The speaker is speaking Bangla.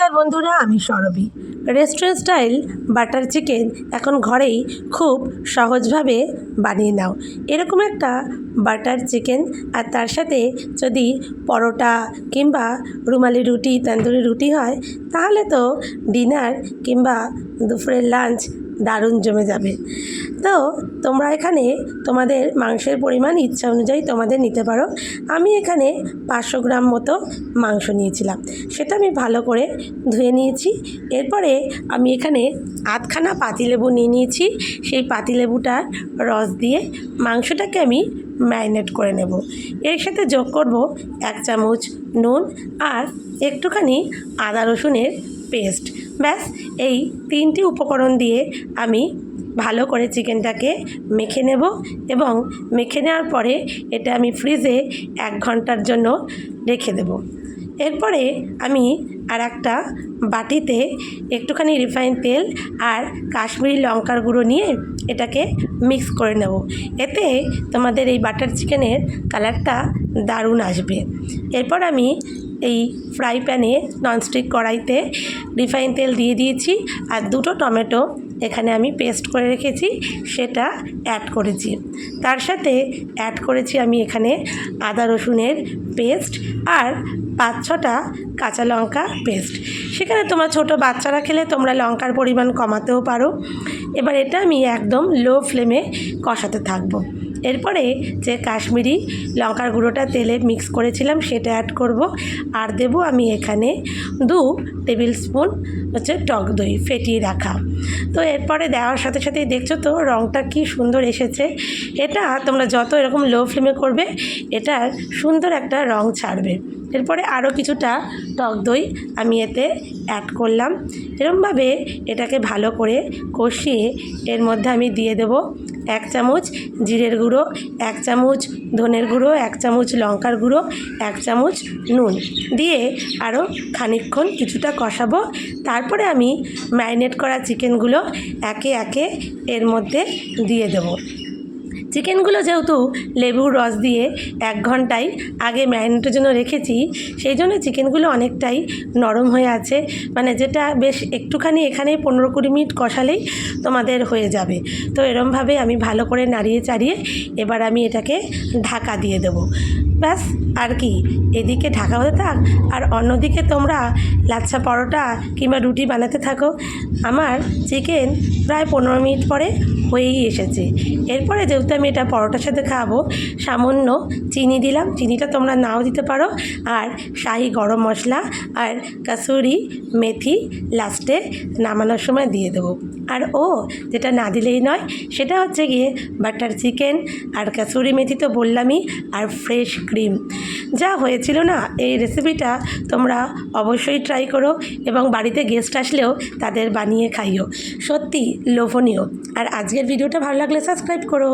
নমস্কার বন্ধুরা, আমি সরবি। রেস্টুরেন্ট স্টাইল বাটার চিকেন এখন ঘরেই খুব সহজভাবে বানিয়ে নাও। এরকম একটা বাটার চিকেন আর তার সাথে যদি পরোটা কিংবা রুমালি রুটি, তান্দুরি রুটি হয়, তাহলে তো ডিনার কিংবা দুপুরের লাঞ্চ দারুণ জমে যাবে। তো তোমরা এখানে তোমাদের মাংসের পরিমাণ ইচ্ছা অনুযায়ী তোমাদের নিতে পারো। আমি এখানে পাঁচশো গ্রাম মতো মাংস নিয়েছিলাম। সেটা আমি ভালো করে ধুয়ে নিয়েছি। এরপরে আমি এখানে আধখানা পাতিলেবু নিয়ে নিয়েছি। সেই পাতিলেবুটার রস দিয়ে মাংসটাকে আমি ম্যারিনেট করে নেব। এর সাথে যোগ করব এক চামচ নুন আর একটুখানি আদা রসুনের পেস্ট। ব্যাস, এই তিনটি উপকরণ দিয়ে আমি ভালো করে চিকেনটাকে মেখে নেব এবং মেখে নেওয়ার পরে এটা আমি ফ্রিজে এক ঘণ্টার জন্য রেখে দেব। এরপরে আমি আর একটা বাটিতে একটুখানি রিফাইন তেল আর কাশ্মীরি লঙ্কার গুঁড়ো নিয়ে এটাকে মিক্স করে নেব। এতে তোমাদের এই বাটার চিকেনের কালারটা দারুণ আসবে। এরপর আমি এই ফ্রাই প্যানে ননস্টিক কড়াইতে রিফাইন তেল দিয়ে দিয়েছি। আর দুটো টমেটো এখানে আমি পেস্ট করে রেখেছি, সেটা অ্যাড করেছি। তার সাথে অ্যাড করেছি আমি এখানে আদা রসুনের পেস্ট আর পাঁচ ছটা কাঁচা লঙ্কা পেস্ট সেখানে তোমার ছোট বাচ্চারা খেলে তোমরা লঙ্কার পরিমাণ কমাতেও পারো। এবার এটা আমি একদম লো ফ্লেমে কষাতে থাকব। এরপরে যে কাশ্মীরি লঙ্কার গুঁড়োটা তেলে মিক্স করেছিলাম, সেটা অ্যাড করব। আর দেব আমি এখানে দু টেবিল স্পুন হচ্ছে টক দই ফেটিয়ে রাখা। তো এরপরে দেওয়ার সাথে সাথেই দেখছ তো রঙটা কি সুন্দর এসেছে। এটা তোমরা যত এরকম লো ফ্লেমে করবে, এটার সুন্দর একটা রং ছাড়বে। এরপরে আরও কিছুটা টক দই আমি এতে অ্যাড করলাম। এরমভাবে এটাকে ভালো করে কষিয়ে এর মধ্যে আমি দিয়ে দেব এক চামচ জিরের গুঁড়ো, এক চামচ ধনের গুঁড়ো, এক চামচ লঙ্কার গুঁড়ো, এক চামচ নুন। দিয়ে আরও খানিকক্ষণ কিছুটা কষাবো। তারপরে আমি ম্যারিনেট করা চিকেনগুলো একে একে এর মধ্যে দিয়ে দেবো। চিকেনগুলো যেহেতু লেবুর রস দিয়ে এক ঘন্টায় আগে ম্যারিনেটের জন্য রেখেছি, সেই জন্য চিকেনগুলো অনেকটাই নরম হয়ে আছে। মানে যেটা বেশ একটুখানি এখানেই পনেরো কুড়ি মিনিট কষালেই তোমাদের হয়ে যাবে। তো এরমভাবে আমি ভালো করে নাড়িয়ে চাড়িয়ে এবার আমি এটাকে ঢাকা দিয়ে দেবো। ব্যাস, আর কি। এদিকে ঢাকা হতে থাক, আর অন্যদিকে তোমরা লাচ্ছা পরোটা কিংবা রুটি বানাতে থাকো। আমার চিকেন প্রায় পনেরো মিনিট পরে হয়েই এসেছে। এরপরে যেহেতু আমি এটা পরোটার সাথে খাব, সামান্য চিনি দিলাম। চিনিটা তোমরা নাও দিতে পারো। আর শাহি গরম মশলা আর কাসুরি মেথি লাস্টে নামানোর সময় দিয়ে দেবো। আর ও যেটা না দিলেই নয়, সেটা হচ্ছে গিয়ে বাটার চিকেন আর কাসুরি মেথি তো বললামই, আর ফ্রেশ ক্রিম। যা হয়েছিল না, এই রেসিপিটা তোমরা অবশ্যই ট্রাই করো এবং বাড়িতে গেস্ট আসলেও তাদের বানিয়ে খাইও। সত্যি লোভনীয়। আর আজকের ভিডিওটা ভালো লাগলে সাবস্ক্রাইব করো।